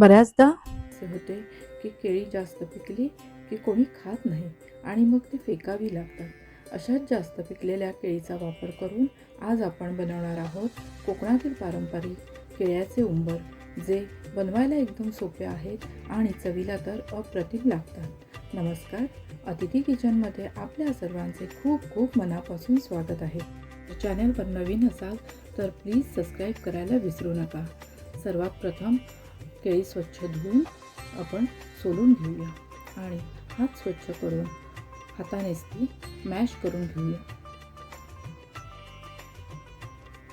बऱ्याचदा असे होते की केळी जास्त पिकली की कोणी खात नाही आणि मग ती फेकावी लागतात. अशाच जास्त पिकलेल्या केळीचा वापर करून आज आपण बनवणार आहोत कोकणातील पारंपरिक केळ्याचे उंबर जे बनवायला एकदम सोपे आहेत आणि चवीला तर अप्रतिम लागतात. नमस्कार अतिथी किचनमध्ये आपल्या सर्वांचे खूप खूप मनापासून स्वागत आहे. चॅनलवर नवीन असाल तर प्लीज सबस्क्राईब करायला विसरू नका. सर्वात प्रथम केळी स्वच्छ धुवून आपण सोलून घेऊया. आणि हात स्वच्छ करून हातानेच ती मॅश करून घेऊया.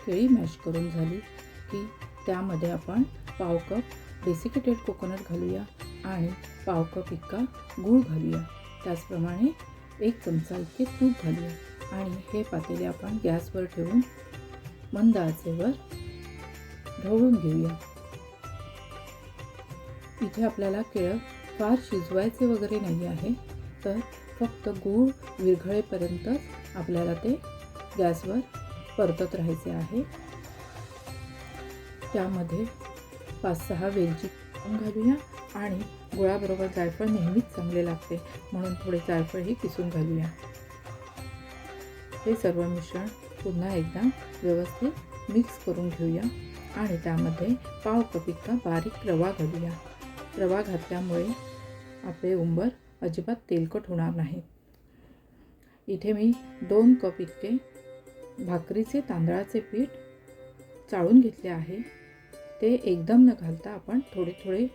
केळी मॅश करून झाली की त्यामध्ये आपण पाव कप डेसिकेटेड कोकोनट घालूया आणि पाव कप इतका गूळ घालूया. त्याचप्रमाणे एक चमचा इतके तूप घालूया. आणि हे पातेले आपण गॅसवर ठेवून मंद आचेवर ढवळून घेऊया. इथे आपल्याला केळं फार शिजवायचे वगैरे नाही आहे तर फक्त गूळ विरघळेपर्यंतच आपल्याला ते गॅसवर परतत राहायचे आहे. त्यामध्ये पाच सहा वेलची घालूया आणि गुळाबरोबर जायफळ नेहमीच चांगले लागते म्हणून थोडे जायफळही किसून घालूया. हे सर्व मिश्रण पुन्हा एकदा व्यवस्थित मिक्स करून घेऊया आणि त्यामध्ये पाव कप इतका बारीक रवा घालूया. रवा घातल्यामुळे आपले उंबर अजिबात तेलकट होणार नाहीत इथे मी दोन कप इतके भाकरीचे तांदळाचे पीठ चाळून घेतले आहे. ते एकदम न घालता आपण थोडे थोडे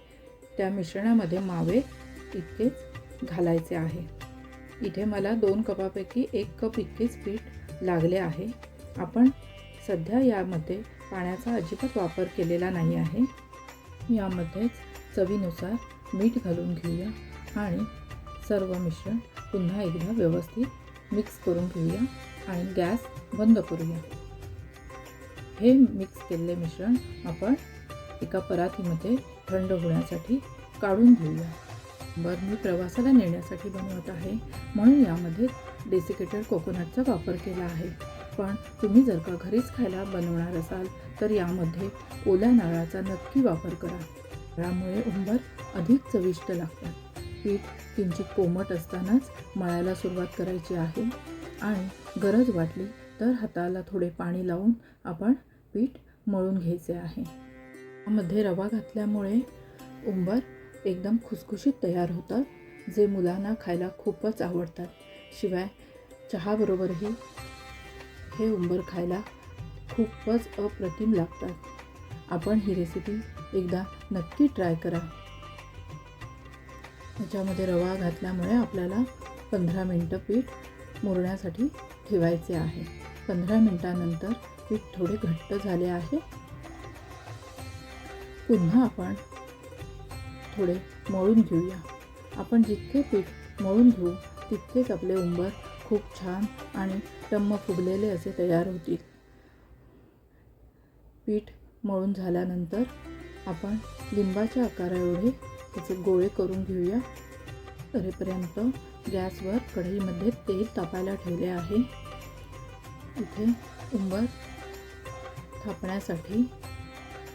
त्या मिश्रणामध्ये मावे इतकेच घालायचे आहे. इथे मला दोन कपापैकी एक कप इतकेच पीठ लागले आहे. आपण सध्या यामध्ये पाण्याचा अजिबात वापर केलेला नाही आहे. यामध्येच चवीनुसार मीठ घालून घेऊया आणि सर्व मिश्रण पुन्हा एकदा व्यवस्थित मिक्स करून घेऊया आणि गॅस बंद करूया. हे मिक्स केलेले मिश्रण आपण एका परातीमध्ये थंड होण्यासाठी काढून घेऊया. बरं मी प्रवासाला नेण्यासाठी बनवत आहे म्हणून यामध्ये डेसिकेटेड कोकोनटचा वापर केला आहे. पण तुम्ही जर का घरीच खायला बनवणार असाल तर यामध्ये ओल्या नारळाचा नक्की वापर करा. त्यामुळे उंबर अधिक चविष्ट लागतात. पीठ किंचित कोमट असतानाच मळायला सुरुवात करायची आहे आणि गरज वाटली तर हाताला थोडे पाणी लावून आपण पीठ मळून घ्यायचे आहे. यामध्ये रवा घातल्यामुळे उंबर एकदम खुसखुशीत तयार होतात जे मुलांना खायला खूपच आवडतात. शिवाय चहाबरोबरही हे उंबर खायला खूपच अप्रतिम लागतात. आपण ही रेसिपी एकदा नक्की ट्राय करा. याच्यामध्ये रवा घातल्यामुळे आपल्याला पंधरा मिनटं पीठ मुरण्यासाठी ठेवायचे आहे. पंधरा मिनटानंतर पीठ थोडे घट्ट झाले आहे. पुन्हा आपण थोडे मळून घेऊया. आपण जितके पीठ मळून घेऊ तितकेच आपले उंबर खूप छान आणि टम्म फुगलेले असे तयार होतील. पीठ मळून झाल्यानंतर आपण लिंबाच्या आकाराएवढे त्याचे गोळे करून घेऊया. तरीपर्यंत गॅसवर कढईमध्ये तेल तापायला ठेवले आहे. इथे उंबर थापण्यासाठी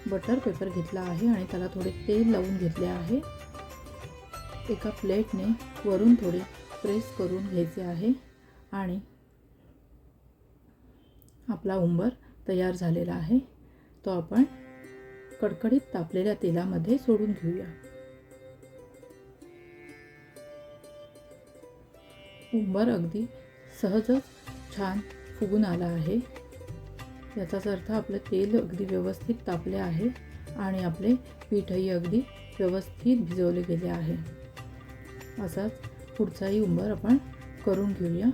बटर पेपर घेतला आहे आणि त्याला थोडे तेल लावून घेतले आहे. एका प्लेटने वरून थोडे प्रेस करून घ्यायचे आहे आणि आपला उंबर तयार झालेला आहे. तो आपण कडकडीत तापलेल्या तेलामध्ये सोडून घेऊया. उंबर अगदी सहजच छान फुगून आला आहे. याचाच अर्थ आपलं तेल अगदी व्यवस्थित तापले आहे आणि आपले पीठही अगदी व्यवस्थित भिजवले गेले आहे. असाच पुढचाही उंबर आपण करून घेऊया.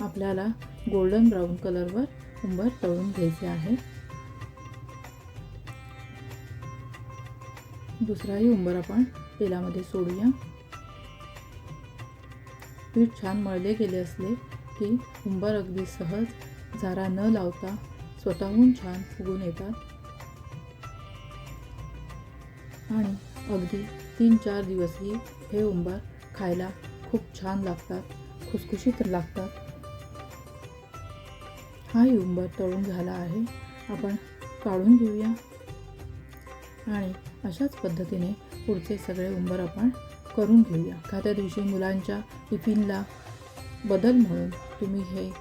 आपल्याला गोल्डन ब्राऊन कलरवर उंबर तळून घ्यायचे आहे. दुसराही उंबर आपण तेलामध्ये सोडूया. पीठ छान मळले गेले असले की उंबर अगदी सहज झारा न लावता स्वतःहून छान फुगून येतात. आणि अगदी तीन चार दिवसही हे उंबर खायला खूप छान लागतात खुसखुशीत लागतात. हा उंबर तळून झाला आहे. आपण काढून घेऊया. आणि अशाच पद्धतीने पुढचे सगळे उंबर आपण करून घेऊया. एखाद्या दिवशी मुलांच्या टिफिनला बदल म्हणून तुम्ही हे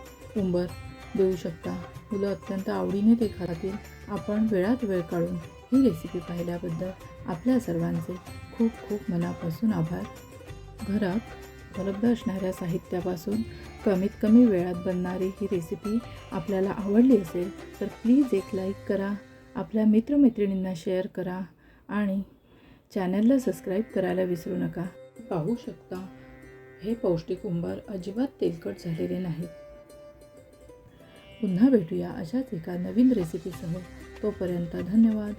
उंबर देऊ शकता. मुलं अत्यंत आवडीने ते खातील. आपण वेळात वेळ काढून ही रेसिपी पाहिल्याबद्दल आपल्या सर्वांचे खूप खूप मनापासून आभार. घरात उपलब्ध असणाऱ्या साहित्यापासून कमीत कमी वेळात बनणारी ही रेसिपी आपल्याला आवडली असेल तर प्लीज एक लाईक करा आपल्या मित्रमैत्रिणींना शेअर करा आणि चॅनलला सबस्क्राईब करायला विसरू नका. पाहू शकता हे पौष्टिक उंबर अजिबात तेलकट झालेले नाहीत. पुन्हा भेटूया अशाच एका नवीन रेसिपीसह तोपर्यंत धन्यवाद.